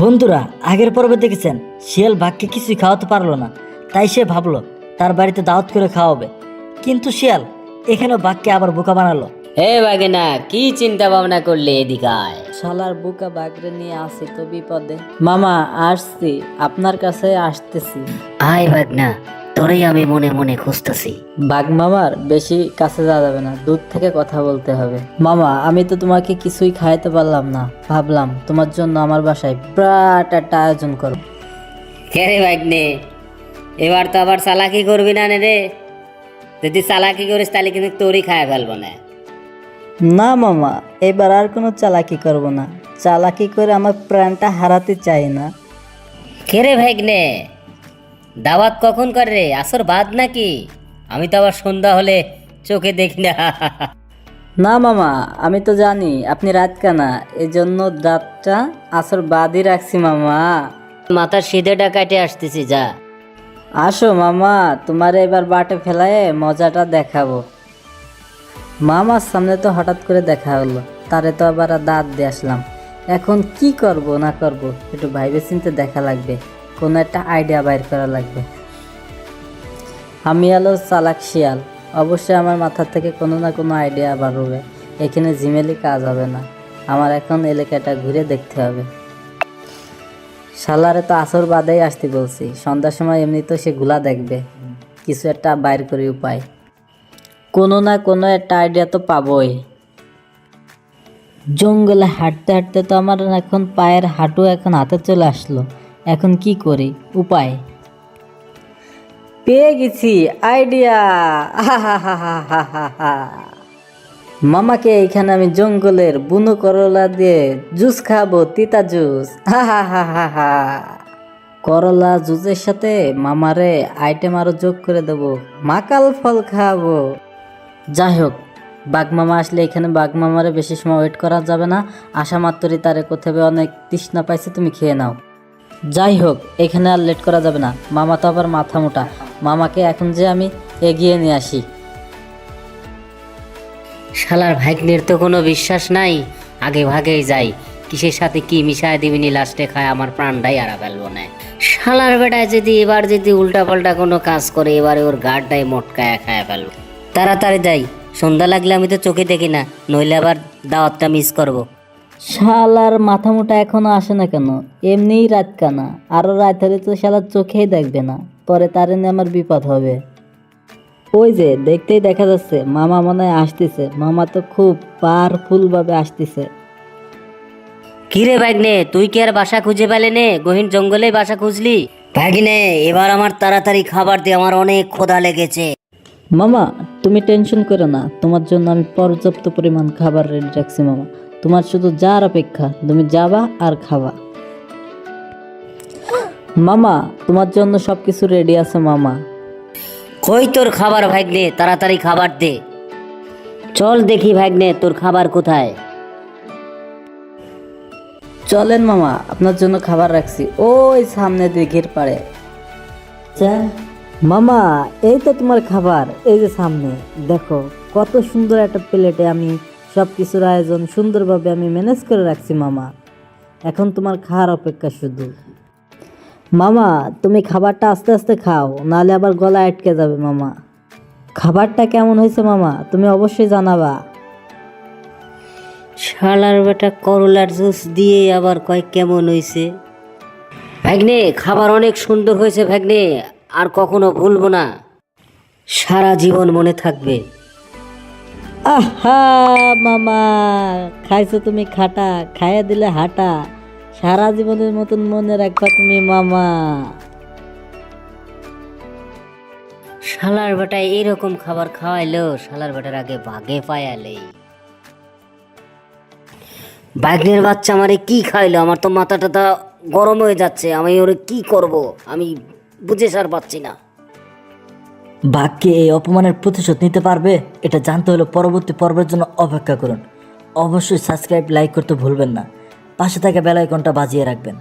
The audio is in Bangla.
বন্ধুরা আগের পর্বে দেখেছেন শিয়াল বাঘকে কিছুই খাওয়াতে পারল না। তাই সে ভাবলো তার বাড়িতে দাওয়াত করে খাওয়াবে। কিন্তু শিয়াল এখানে বাঘকে আবার বোকা বানালো। হে বাগেনা কি চিন্তা ভাবনা করলে এদিকায় শালার বুকা বাগরে নিয়ে আসি তো বিপদে। মামা আসছি। আপনার কাছে আসতেছি। আয় বাগনা তোরেই আমি মনে মনে খুঁজতেছি। বাঘ মামার বেশি কাছে যাওয়া যাবে না দূর থেকে কথা বলতে হবে। মামা আমি তো তোমাকে কিছুই খাইতে পারলাম না। ভাবলাম তোমার জন্য আমার বাসায় বিরাট একটা আয়োজন করো কে রে বাগনে এবার তো আবার চালাকি করবি না রে? যদি চালাকি করিস তাহলে কিন্তু তোরই খায় ফেলব না। না মামা এবার আর কোনো চালাকি করব না। চালাকি করে আমার প্রাণটা হারাতে চাই না। কে রে ভাইগনে দাওয়াত কখন করে রে? আসর বাদ নাকি? আমি তো আবার সন্ধ্যা হলে চোখে দেখি না। না মামা আমি তো জানি আপনি রাত কানা এই জন্য রাতটা আসর বাদই রাখছি মামা। মাথার সিধেটা কাটে আসতেছি যা। আসো মামা তোমার এবার বাটে ফেলায় মজাটা দেখাবো। মামার সামনে তো হঠাৎ করে দেখা হলো তারে তো আবার দাঁত দিয়ে আসলাম। এখন কি করব না করব একটু ভাইবে চিনতে দেখা লাগবে। কোনো একটা আইডিয়া বাইর করা লাগবে। আমি আলো চালাক শিয়াল। অবশ্যই আমার মাথার থেকে কোনো না কোনো আইডিয়া বার হবে। এখানে জিমেলি কাজ হবে না। আমার এখন এলাকাটা ঘুরে দেখতে হবে। শালারে তো আসর বাদেই আসতে বলছি। সন্ধ্যার সময় এমনি তো সে গুলা দেখবে। কিছু একটা বাইর করে উপায়। কোনো না কোনো একটা আইডিয়া তো পাবই। জঙ্গলে হাঁটতে হাঁটতে তো আমার এখন পায়ের হাঁটু এখন হাতে চলে আসলো। এখন কি করি? উপায়? পেয়ে গেছি আইডিয়া মামাকে এখানে আমি জঙ্গলের বুনো করলা দিয়ে জুস খাব, তিতা জুস। হা করলা জুসের সাথে মামারে আইটেম আরও যোগ করে দেবো, মাকাল ফল খাব। যাই হোক, বাঘ মামা আসলে এখানে বাঘ মামারে বেশি সময় ওয়েট করা যাবে না। আশা মাত্রই তারে কোথাও অনেক তৃষ্ণা পাইছে, তুমি খেয়ে নাও। যাই হোক, এখানে আর লেট করা যাবে না। মামা তো আবার মাথা মোটা। মামাকে এখন যে আমি এগিয়ে নিয়ে আসি। শালার ভাগ্নের তো কোনো বিশ্বাস নাই। আগে ভাগেই যাই। কিসের সাথে কি মিশায় দিবি দিবিনি লাস্টে খায় আমার প্রাণটাই হারা ফেলব না শালার বেটায় যদি এবার যদি উল্টা পাল্টা কোনো কাজ করে, এবারে ওর গাড়টাই মটকায় খায় ফেলব তাড়াতাড়ি যাই। সন্ধ্যা লাগলে আমি তো চোখে দেখি না, নইলে আবার দাওয়াতটা মিস করব। শালার মাথা মোটা এখনও আসে না কেন? এমনিই রাত কানা আরও রাত হলে তো শালার চোখেই দেখবে না। পরে তারে নিয়ে আমার বিপদ হবে। ওই যে দেখতেই দেখা যাচ্ছে মামা মনে হয় আসতেছে। মামা তো খুব পাওয়ারফুল ভাবে আসতেছে। কিরে ভাগ্নে তুই কি আর বাসা খুঁজে পেলে নে? গহীন জঙ্গলে বাসা খুঁজলি? ভাগ্নে এবার আমার তাড়াতাড়ি খাবার দিয়ে আমার অনেক ক্ষুধা লেগেছে। মামা তুমি টেনশন করো না। তোমার জন্য আমি পর্যাপ্ত পরিমাণ খাবার রেডি রাখছি মামা। তোমার শুধু যার অপেক্ষা তুমি যাবা আর খাবা। মামা তোমার জন্য সবকিছু রেডি আছে মামা। কই তোর খাবার ভাগ্নে? তাড়াতাড়ি খাবার দে। চল দেখি ভাগ্নে তোর খাবার কোথায়? চলেন মামা আপনার জন্য খাবার রাখছি। ওই সামনে দিঘির পাড়ে। মামা এই তো তোমার খাবার এই যে সামনে। দেখো কত সুন্দর একটা প্লেটে আমি সব কিছুর আয়োজন সুন্দরভাবে আমি ম্যানেজ করে রাখছি, মামা। এখন তোমার খাওয়ার অপেক্ষা শুধু। মামা, তুমি খাবারটা আস্তে আস্তে খাও, নাহলে আবার গলা আটকে যাবে, মামা। খাবারটা কেমন হয়েছে, মামা? তুমি অবশ্যই জানাবা। শালার বেটা করলার জুস দিয়ে আবার কয় কেমন হয়েছে। ভাগ্নে, খাবার অনেক সুন্দর হয়েছে ভাগ্নে, আর কখনো ভুলবো না। সারা জীবন মনে থাকবে। আহা, মামা, খাইছো তুমি খাটা, খাইয়া দিলে হাঁটা। সারা জীবনের মতন মনে রাখবা তুমি, মামা। শালার বেটায় এরকম খাবার খাওয়াইলো, শালার বেটার আগে ভাগে পায়ালে। বাঘনের বাচ্চা আমারে কি খাইলো? আমার তো মাথাটা গরম হয়ে যাচ্ছে, আমি ওরে কি করব? আমি বুঝে সার পাচ্ছি না। বাঘকে এই অপমানের প্রতিশোধ নিতে পারবে? এটা জানতে হলে পরবর্তী পর্বের জন্য অপেক্ষা করুন। অবশ্যই সাবস্ক্রাইব, লাইক করতে ভুলবেন না। পাশে থাকা বেলায় আইকনটা বাজিয়ে রাখবেন।